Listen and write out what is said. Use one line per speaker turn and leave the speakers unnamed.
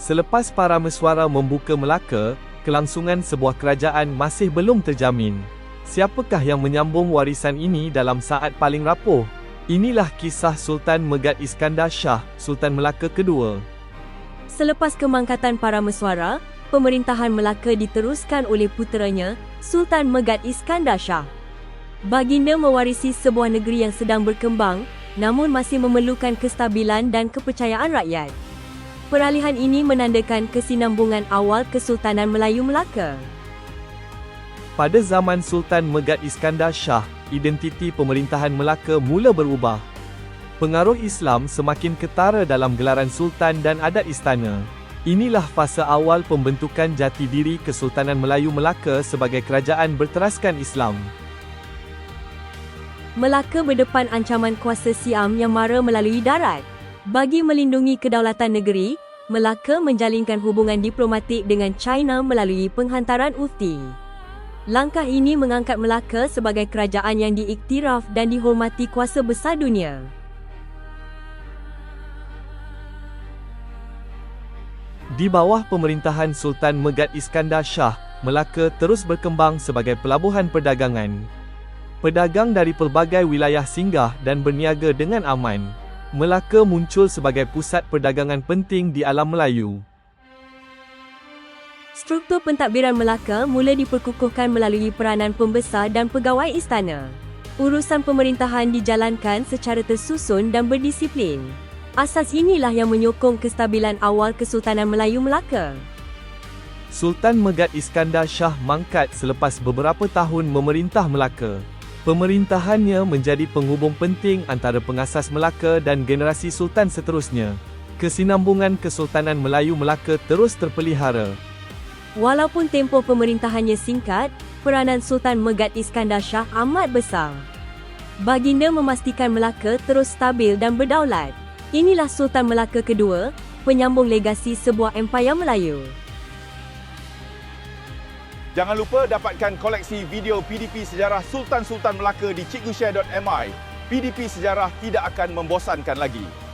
Selepas para mesuara membuka Melaka, kelangsungan sebuah kerajaan masih belum terjamin. Siapakah yang menyambung warisan ini dalam saat paling rapuh? Inilah kisah Sultan Megat Iskandar Shah, Sultan Melaka kedua.
Selepas kemangkatan para mesuara, pemerintahan Melaka diteruskan oleh puteranya, Sultan Megat Iskandar Shah. Baginda mewarisi sebuah negeri yang sedang berkembang, namun masih memerlukan kestabilan dan kepercayaan rakyat. Peralihan ini menandakan kesinambungan awal Kesultanan Melayu Melaka.
Pada zaman Sultan Megat Iskandar Shah, identiti pemerintahan Melaka mula berubah. Pengaruh Islam semakin ketara dalam gelaran sultan dan adat istana. Inilah fasa awal pembentukan jati diri Kesultanan Melayu Melaka sebagai kerajaan berteraskan Islam.
Melaka berdepan ancaman kuasa Siam yang mara melalui darat. Bagi melindungi kedaulatan negeri, Melaka menjalinkan hubungan diplomatik dengan China melalui penghantaran UFTI. Langkah ini mengangkat Melaka sebagai kerajaan yang diiktiraf dan dihormati kuasa besar dunia.
Di bawah pemerintahan Sultan Megat Iskandar Shah, Melaka terus berkembang sebagai pelabuhan perdagangan. Pedagang dari pelbagai wilayah singgah dan berniaga dengan aman. Melaka muncul sebagai pusat perdagangan penting di alam Melayu.
Struktur pentadbiran Melaka mula diperkukuhkan melalui peranan pembesar dan pegawai istana. Urusan pemerintahan dijalankan secara tersusun dan berdisiplin. Asas inilah yang menyokong kestabilan awal Kesultanan Melayu Melaka.
Sultan Megat Iskandar Shah mangkat selepas beberapa tahun memerintah Melaka. Pemerintahannya menjadi penghubung penting antara pengasas Melaka dan generasi sultan seterusnya. Kesinambungan Kesultanan Melayu Melaka terus terpelihara.
Walaupun tempoh pemerintahannya singkat, peranan Sultan Megat Iskandar Shah amat besar. Baginda memastikan Melaka terus stabil dan berdaulat. Inilah Sultan Melaka kedua, penyambung legasi sebuah empayar Melayu.
Jangan lupa dapatkan koleksi video PDP Sejarah Sultan-Sultan Melaka di cikgushare.my. PDP Sejarah tidak akan membosankan lagi.